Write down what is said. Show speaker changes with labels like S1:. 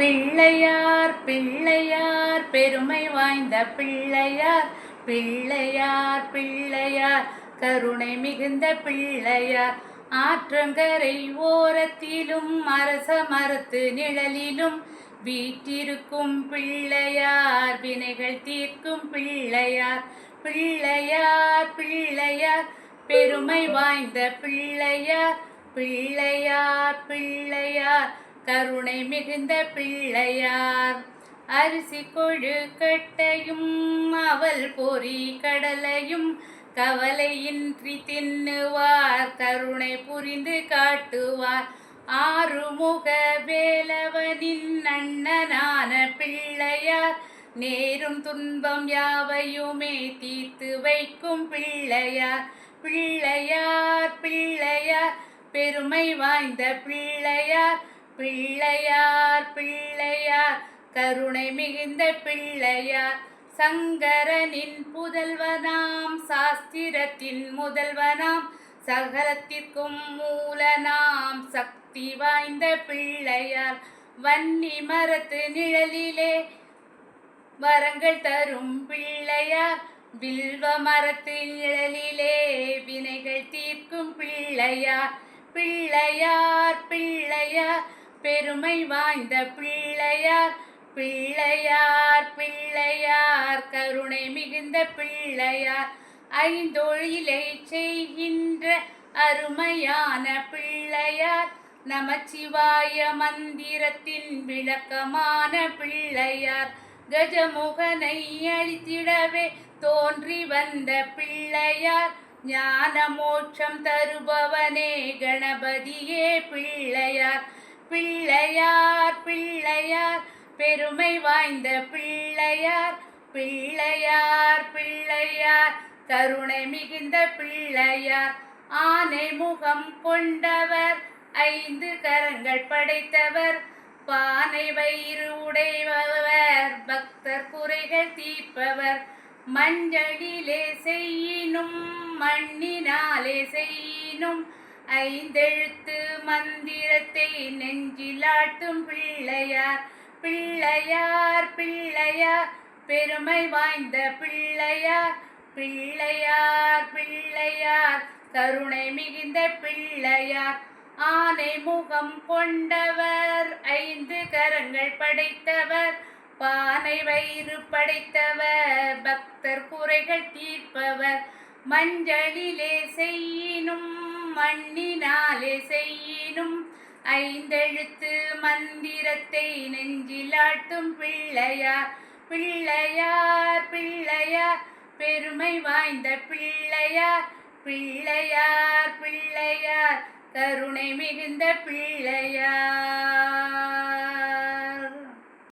S1: பிள்ளையார் பிள்ளையார் பெருமை வாய்ந்த பிள்ளையார் பிள்ளையார் பிள்ளையார் கருணை மிகுந்த பிள்ளையார். ஆற்றங்கரை ஓரத்திலும் அரச மரத்து நிழலிலும் வீட்டிருக்கும் பிள்ளையார் வினைகள் தீர்க்கும் பிள்ளையார் பிள்ளையார் பிள்ளையார் பெருமை வாய்ந்த பிள்ளையார் பிள்ளையார் பிள்ளையார். கருணை மிகுந்த பிள்ளையார். அரிசி கொழுக்கட்டையும் அவல் பொறி கடலையும் கவலையின்றி தின்னுவார் கருணை புரிந்து காட்டுவார். ஆறுமுக வேலவனின் அண்ணனான பிள்ளையார் நேரும் துன்பம் யாவையுமே தீர்த்து வைக்கும் பிள்ளையார். பிள்ளையார் பிள்ளையார் பெருமை வாய்ந்த பிள்ளையார் பிள்ளையார் பிள்ளையார் கருணை மிகுந்த பிள்ளையார். சங்கரனின் புதல்வனாம் சாஸ்திரத்தின் முதல்வனாம் சகலத்திற்கும் மூலனாம் சக்தி வாய்ந்த பிள்ளையார். வன்னி மரத்து நிழலிலே வரங்கள் தரும் பிள்ளையார். வில்வ மரத்து நிழலிலே வினைகள் தீர்க்கும் பிள்ளையார். பிள்ளையார் பிள்ளையார் பெருமை வாய்ந்த பிள்ளையார் பிள்ளையார் பிள்ளையார் கருணை மிகுந்த பிள்ளையார். ஐந்தொழிலை செய்கின்ற அருமையான பிள்ளையார் நமச்சிவாய மந்திரத்தின் விளக்கமான பிள்ளையார். கஜமுகனை அழித்திடவே தோன்றி வந்த பிள்ளையார் ஞான மோட்சம் தருபவனே கணபதியே பிள்ளையார். பிள்ளையார் பிள்ளையார் பெருமை வாய்ந்த பிள்ளையார் பிள்ளையார் பிள்ளையார் கருணை மிகுந்த பிள்ளையார் ஆனை முகம் கொண்டவர் ஐந்து கரங்கள் படைத்தவர் பானை வயிறு உடைபவர் பக்தர் குறைகள் தீர்ப்பவர். மஞ்சளிலே செய்யினும் மண்ணினாலே செய்யினும் ஐந்தெழுத்து மந்திர நெஞ்சிலாட்டும் பிள்ளையார் பிள்ளையார் பிள்ளையார் பெருமை வாய்ந்த பிள்ளையார் பிள்ளையார் பிள்ளையார் கருணை மிகுந்த பிள்ளையார் ஆனை முகம் கொண்டவர் ஐந்து கரங்கள் படைத்தவர் பானை வயிறு படைத்தவர் பக்தர் குறைகள் தீர்ப்பவர் மஞ்சளிலே செய்யினும் மண்ணினாலே செய்யினும் ஐந்தெழுத்து மந்திரத்தை நெஞ்சிலாட்டும் பிள்ளையார் பிள்ளையார் பிள்ளையார் பெருமை வாய்ந்த பிள்ளையார் பிள்ளையார் பிள்ளையார் கருணை மிகுந்த பிள்ளையார்